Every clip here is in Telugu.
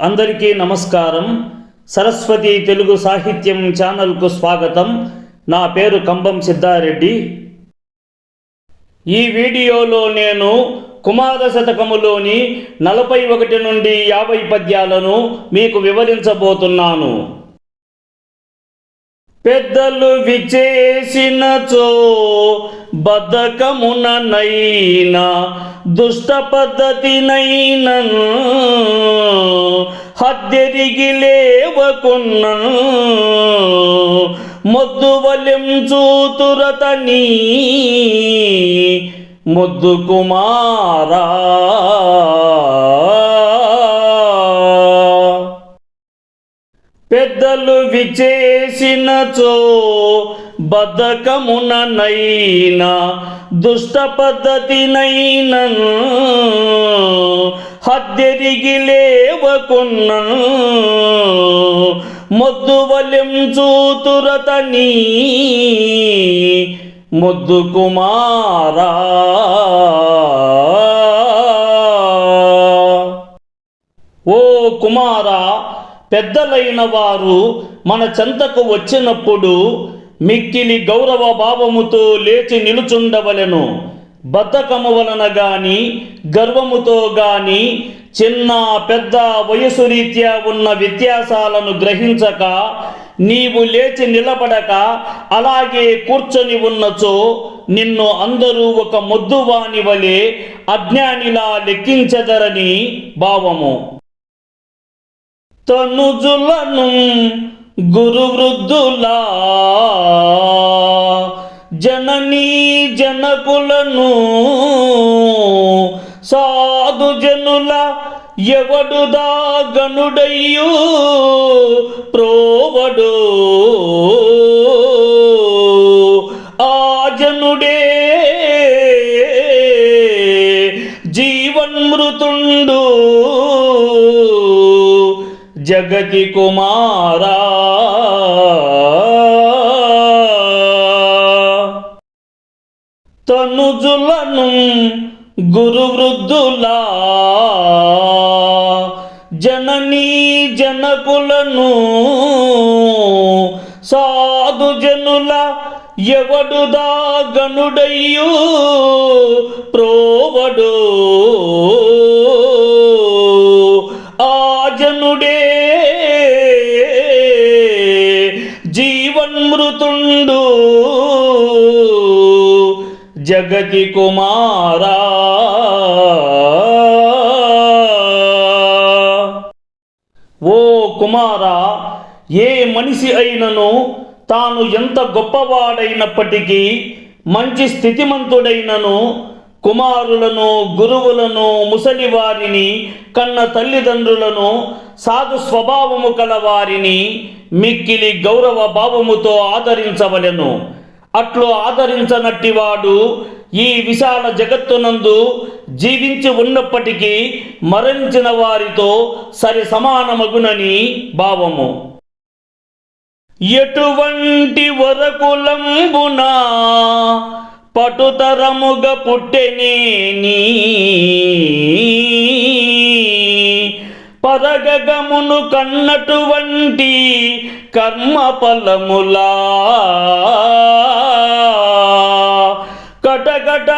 అందరికీ నమస్కారం. సరస్వతి తెలుగు సాహిత్యం ఛానల్కు స్వాగతం. నా పేరు కంబం సిద్ధారెడ్డి. ఈ వీడియోలో నేను కుమార శతకములోని నలభై ఒకటి నుండి యాభై పద్యాలను మీకు వివరించబోతున్నాను. పెద్దలు విచేసినచో బద్ధకముననైనా దుష్ట పద్ధతినైనను హద్దెరిగి లేవకున్న మొద్దు చూతురత చూతురతని ముద్దు కుమారా. పెద్దలు విచేసినచో బద్ధకముననైనా దుష్ట పద్ధతినైనను హద్దెరిగి లేవకున్న మొద్దు వలెం చూతురతని ముద్దు కుమారా. ఓ కుమారా పెద్దలైన వారు మన చెంతకు వచ్చినప్పుడు మిక్కిలి గౌరవ భావముతో లేచి నిలుచుండవలెను. బద్ధకము వలన గాని గర్వముతో గాని చిన్న పెద్ద వయసు రీత్యా ఉన్న వ్యత్యాసాలను గ్రహించక నీవు లేచి నిలబడక అలాగే కూర్చొని ఉన్నచో నిన్ను అందరూ ఒక మొద్దువాని వలె అజ్ఞానిలా లెక్కించదరని భావము. తనుజులను గురు వృద్ధులా జననీ జనకులను సాధు జనుల ఎవడుదా గనుడయ్యు? ప్రోవడు. ఆ జనుడే జీవన్మృతుండు జగతి కుమారా తనుజులను గురు వృద్ధులా జననీ జనకులను సాధు జనుల ఎవడుదా గనుడయ్యూ ప్రోవడు. జగతి కుమారా. ఓ కుమారా ఏ మనిషి అయినను తాను ఎంత గొప్పవాడైనప్పటికీ మంచి స్థితిమంతుడైనను కుమారులను గురువులను ముసలివారిని కన్న తల్లిదండ్రులను సాధు స్వభావము కలవారిని మిక్కిలి గౌరవ భావముతో ఆదరించవలెను. అట్లు ఆదరించనట్టివాడు ఈ విశాల జగత్తునందు జీవించి ఉన్నప్పటికీ మరణించిన వారితో సరి సమానమగునని భావము. ఎటువంటి వరకులంబునా పటుతరముగ పుట్టెనేని పరగగమును కన్నటువంటి కర్మ ఫలములా కటకట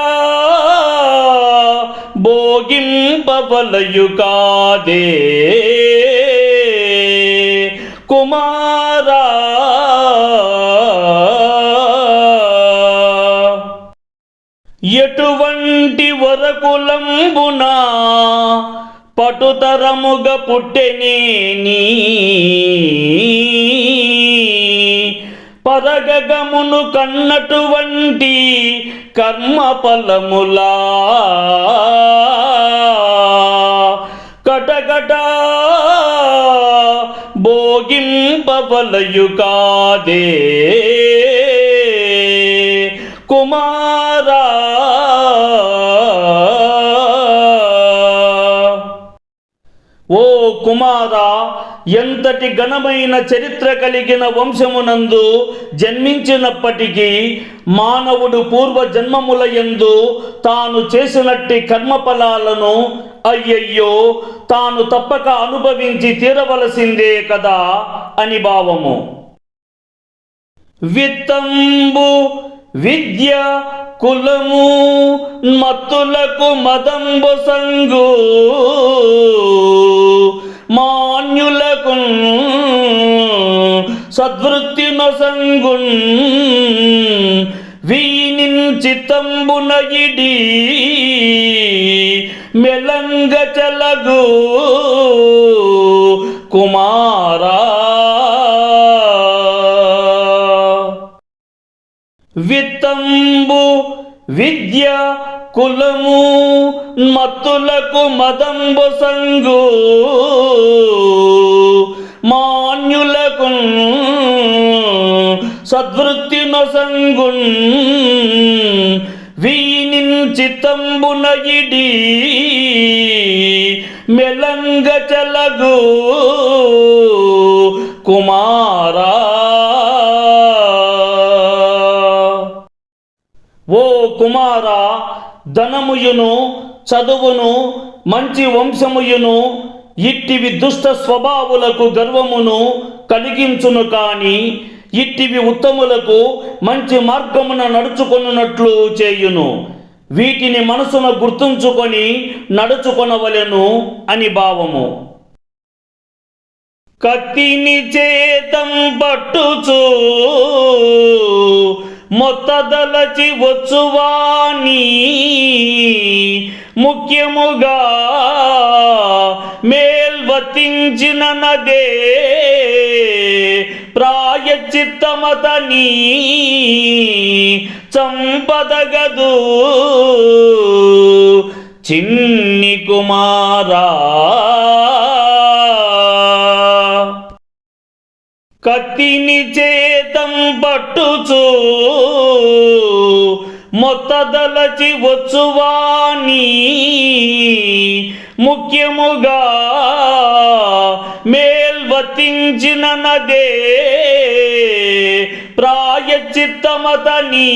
భోగింపవలయు కాదే కుమారా. ఎటువంటి వరకులంబునా పటుతరముగ పుట్టెనేని పరగగమును కన్నటువంటి కర్మ ఫలములా. కటకట భోగింపవలయు కాదే కుమార్ కుమార ఎంతటి ఘనమైన చరిత్ర కలిగిన వంశమునందు జన్మించినప్పటికీ మానవుడు పూర్వ జన్మముల యందు తాను చేసినట్టి కర్మఫలాలను అయ్యయ్యో తాను తప్పక అనుభవించి తీరవలసిందే కదా అని భావము. విత్తంబు విద్య కులము మత్తులకు మదంబు సంగు మాన్యులకు సద్వృత్తి నొసంగున్ వీనిన్ చిత్తంబున ఇడి మెలంగ చలగు కుమార్ విద్య కులము మత్తులకు మదంబు సంగు. మాన్యులకు సద్వృత్తి నొసంగు వీనిన్ చిత్తంబున ఇడి మెలంగ చలగు. కుమారా కుమార ధనముయును చదువును మంచి వంశముయును ఇట్టివి దుష్ట స్వభావులకు గర్వమును కలిగించును కాని ఇట్టివి ఉత్తములకు మంచి మార్గమున నడుచుకొనున్నట్లు చేయును. వీటిని మనసున గుర్తుంచుకొని నడుచుకొనవలెను అని భావము. కత్తిని చేతం పట్టుచూ మొత్తదలచి వచ్చువాణి ముఖ్యముగా మేల్వతించిన నదే ప్రాయచిత్తమతని చంపదగదు. చిన్ని కుమారా మొత్తదలచి వచ్చువాణి ముఖ్యముగా మేల్వతించిన నదే ప్రాయచిత్తమతని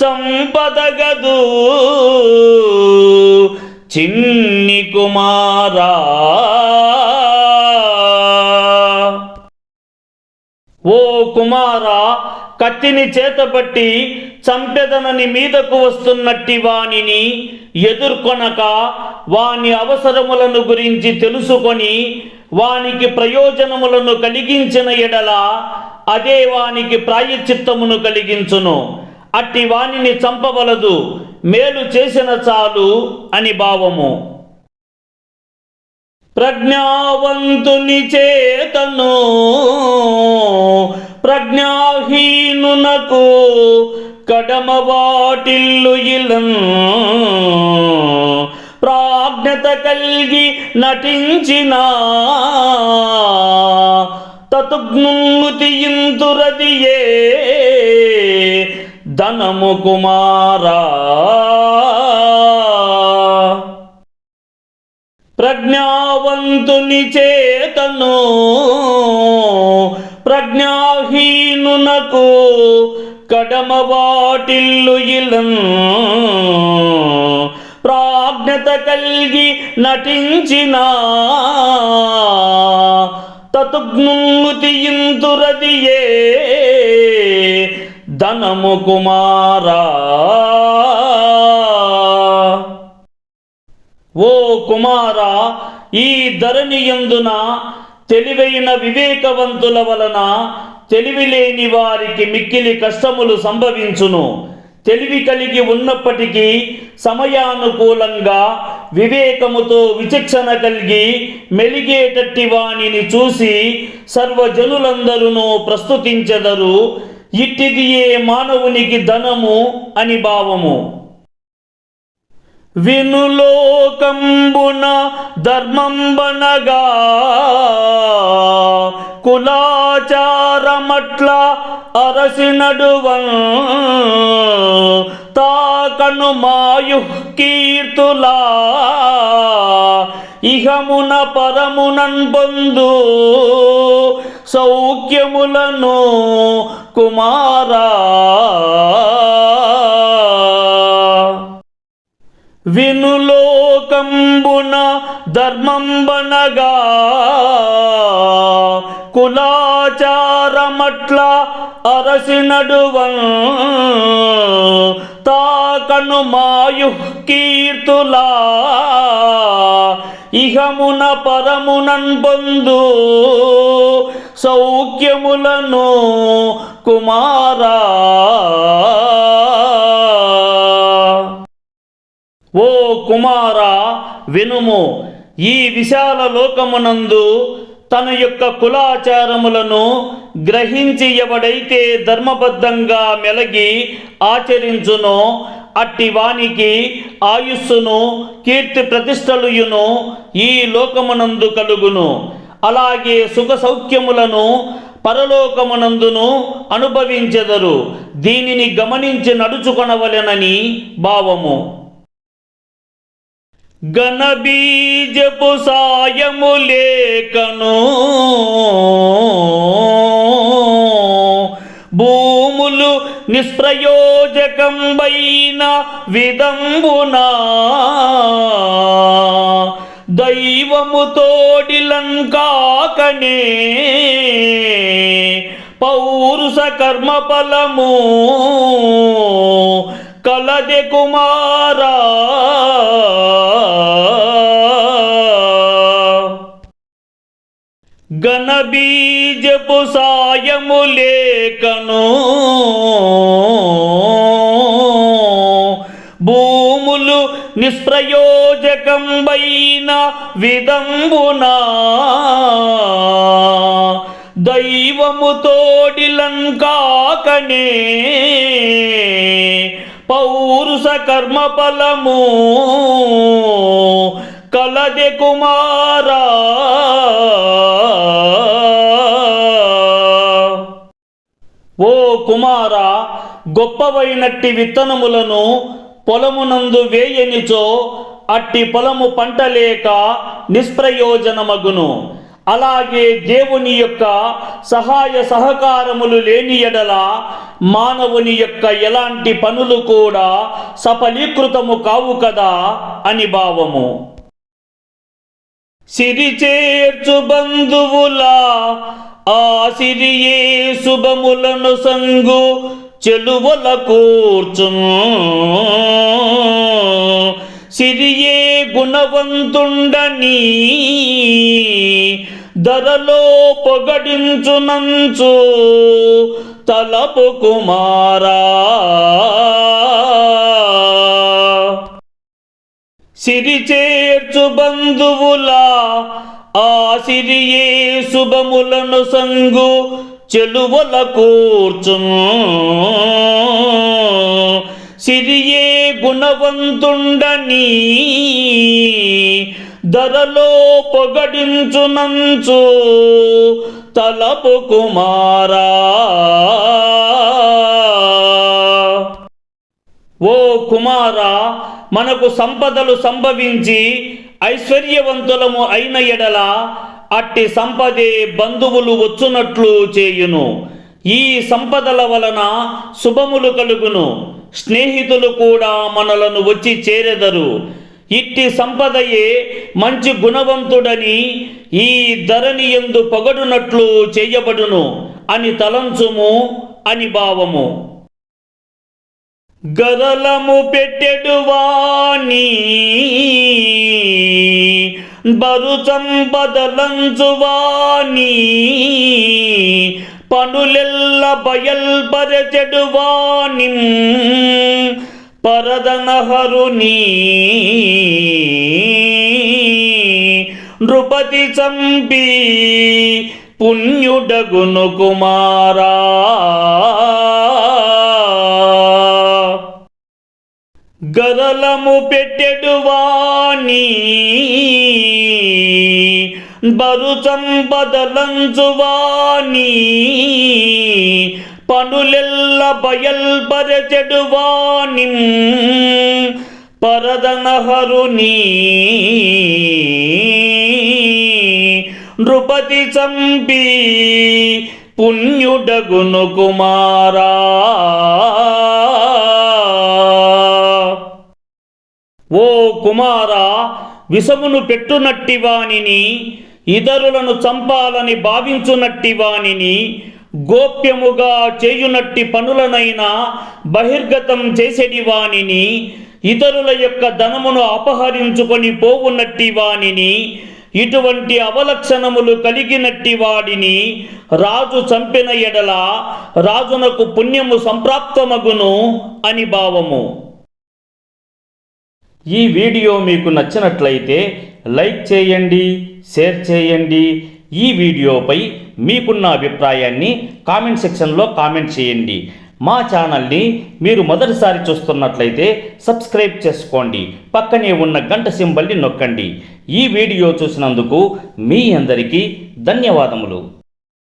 చంపదగదు చిన్ని కుమారా. ఓ కుమారా కత్తిని చేతపట్టి చంపెదనని మీదకు వస్తున్నట్టి వానిని ఎదుర్కొనక వాని అవసరములను గురించి తెలుసుకొని వానికి ప్రయోజనములను కలిగించిన ఎడల అదే వానికి ప్రాయచిత్తమును కలిగించును. అట్టి వానిని చంపవలదు మేలు చేసిన చాలు అని భావము. ప్రజ్ఞావంతుని చేతను ప్రజ్ఞాహీనునకు కడమ వాటిల్లు ఇలం. ప్రాజ్ఞత కలిగి నటించిన తతుగ్నుతి ధనము కుమారా. ప్రజ్ఞావంతుని చేతను ప్రజ్ఞాహీనునకు కడమ వాటిల్లు ఇలం. ప్రాజ్ఞత కలిగి నటించిన తతుగ్నుతి ధనము కుమారా. ఓ కుమారా ఈ ధరణియందున తెలివైన వివేకవంతుల వలన తెలివి లేని వారికి మిక్కిలి కష్టములు సంభవించును. తెలివి కలిగి ఉన్నప్పటికీ సమయానుకూలంగా వివేకముతో విచక్షణ కలిగి మెలిగేటట్టి వాణిని చూసి సర్వజనులందరూ ప్రస్తుతించెదరు. ఇట్టిది ఏ మానవునికి ధనము అని భావము. వినులోకంబున ధర్మంబనగా కులాచారమట్ల అరసినడువన్ తాకను మాయు కీర్తులా ఇహమున పరమునన్ పొందు సౌఖ్యములను కుమారా. వినులోకంబున ధర్మంబనగా కులాచారమట్ల అరసినడువన్ తాకను మాయు కీర్తులా ఇహమున పరమునన్ పొందు సౌఖ్యములను కుమారా. ఓ కుమారా వినుము ఈ విశాల లోకమునందు తన యొక్క కులాచారములను గ్రహించి ఎవడైతే ధర్మబద్ధంగా మెలగి ఆచరించునో అట్టి వానికి ఆయుస్సును కీర్తి ప్రతిష్టలుయును ఈ లోకమునందు కలుగును. అలాగే సుఖ సౌఖ్యములను పరలోకమునందును అనుభవించెదరు. దీనిని గమనించి నడుచుకొనవలెనని భావము. గణబీజపు సాయము లేకను భూములు నిష్ప్రయోజకంబైన విదంబునా దైవము తోడిలంకాకనే పౌరుష కర్మ ఫలము కలదె కుమారా. గణబీజపు సాయము లేకను భూములు నిష్ప్రయోజకంబైన విదంబునా. దైవము తోడిలంకాకనే. పౌరుష కర్మ ఫలము. కలదె కుమారా. ఓ కుమారా గొప్పవైనట్టి విత్తనములను పొలమునందు వేయనిచో అట్టి పొలము పంట లేక నిష్ప్రయోజనమగును. అలాగే దేవుని యొక్క సహాయ సహకారములు లేని ఎడల మానవుని యొక్క ఎలాంటి పనులు కూడా సఫలీకృతము కావు కదా అని భావము. సిరి చేర్చు బంధువులా ఆ సిరియే శుభములను సంగు చెలువల కూర్చున్. సిరియే గుణవంతుండని ధరలో పొగడించునంచు తలపు కుమారా. సిరి చేర్చు బంధువులా ఆ సిరియే శుభములను సంగు చెలువల కూర్చును సిరియే గుణవంతుండని ధరలో పొగడించునంచు తలపు కుమారా. ఓ కుమారా మనకు సంపదలు సంభవించి ఐశ్వర్యవంతులము అయిన ఎడల అట్టి సంపదే బంధువులు వచ్చునట్లు చేయును. ఈ సంపదల వలన శుభములు కలుగును. స్నేహితులు కూడా మనలను వచ్చి చేరెదరు. ఇట్టి సంపదయే మంచి గుణవంతుడని ఈ ధరణి ఎందు పొగడునట్లు చేయబడును. అని తలంచుము అని భావము. గరలము పెట్టెడు వాణి బరు పనులెల్ల బయల్పరచెడువాణి పరదనహరుని నృపతి చంపి పుణ్యుడగును కుమారా. గరలము పెట్టెడు వాణి బరు సంపదలంచు పనులెల్ల బయల్పరచెడు వాణి పరదనహరుని నృపతి చంపి పుణ్యుడగును కుమారా. ఓ కుమార విషమును పెట్టునట్టి వాణిని ఇతరులను చంపాలని భావించునట్టి వాణిని గోప్యముగా చేయునట్టి పనులనైనా బహిర్గతం చేసేటి వానిని ఇతరుల యొక్క ధనమును అపహరించుకొని పోవునట్టి వానిని ఇటువంటి అవలక్షణములు కలిగినట్టి వాడిని రాజు చంపిన ఎడల రాజునకు పుణ్యము సంప్రాప్తమగును అని భావము. ఈ వీడియో మీకు నచ్చినట్లయితే లైక్ చేయండి షేర్ చేయండి ఈ వీడియోపై మీకున్న అభిప్రాయాన్ని కామెంట్ సెక్షన్లో కామెంట్ చేయండి. మా ఛానల్ని మీరు మొదటిసారి చూస్తున్నట్లయితే సబ్స్క్రైబ్ చేసుకోండి. పక్కనే ఉన్న గంట సింబల్ని నొక్కండి. ఈ వీడియో చూసినందుకు మీ అందరికీ ధన్యవాదములు.